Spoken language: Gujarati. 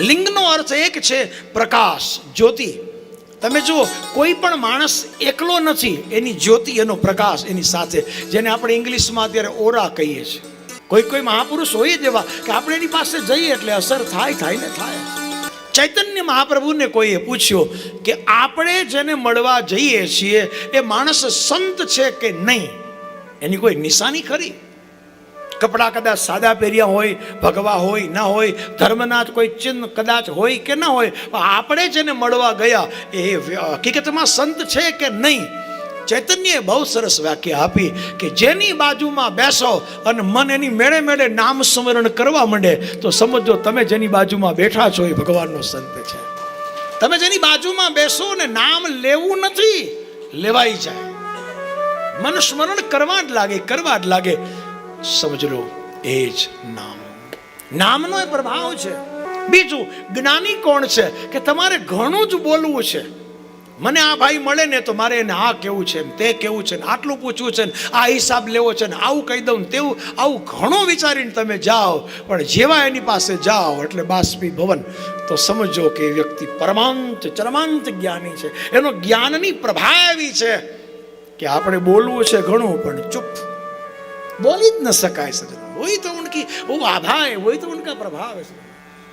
લિંગનો અર્થ એક છે પ્રકાશ, જ્યોતિ. તમે જુઓ, કોઈ પણ માણસ એકલો નથી, એની જ્યોતિ, એનો પ્રકાશ એની સાથે. જેને આપણે ઇંગ્લિશમાં અત્યારે ઓરા કહીએ છીએ. કોઈ કોઈ મહાપુરુષ હોય જ એવા કે આપણે એની પાસે જઈએ એટલે અસર થાય થાય ને થાય. ચૈતન્ય મહાપ્રભુને કોઈએ પૂછ્યું કે આપણે જેને મળવા જઈએ છીએ, એ માણસ સંત છે કે નહીં? એની કોઈ નિશાની ખરી? કપડાં કદાચ સાદા પહેર્યા હોય, ભગવા હોય, ના હોય ધર્મના કોઈ ચિહ્ન કદાચ હોય કે ના હોય આપણે જેને મળવા ગયા એ હકીકતમાં સંત છે કે નહીં? ચૈતન્યએ બહુ સરસ વ્યાખ્યા આપી કે જેની બાજુમાં બેસો અને મન એની મેળે મેળે નામ સ્મરણ કરવા માંડે, તો સમજો તમે જેની બાજુમાં બેઠા છો એ ભગવાનનો સંત છે. તમે જેની બાજુમાં બેસો ને નામ લેવું નથી, લેવાઈ જાય. મન સ્મરણ કરવા જ લાગે, કરવા જ લાગે. સમજ લો એ જ નામ. નામનો એ પ્રભાવ છે. બીજું, જ્ઞાની કોણ છે કે તમારે ઘણું જ બોલવું છે? મને આ ભાઈ મળે ને તો મારે એને આ કેવું છે તે કેવું છે ને આટલું પૂછવું છે ને આ હિસાબ લેવો છે ને આવું કહી દઉં તેવું, આવું ઘણું વિચારીને તમે જાઓ, પણ જેવા એની પાસે જાઓ, એટલે બાષ્પી ભવન, તો સમજો કે એ વ્યક્તિ પરમાંત, ચરમાંત જ્ઞાની છે. એનો જ્ઞાનની પ્રભા એવી છે કે આપણે બોલવું છે ઘણું, પણ ચૂપ बोल ही न सका है सजना वही तो उनकी वो आभा है वही तो उनका प्रभाव है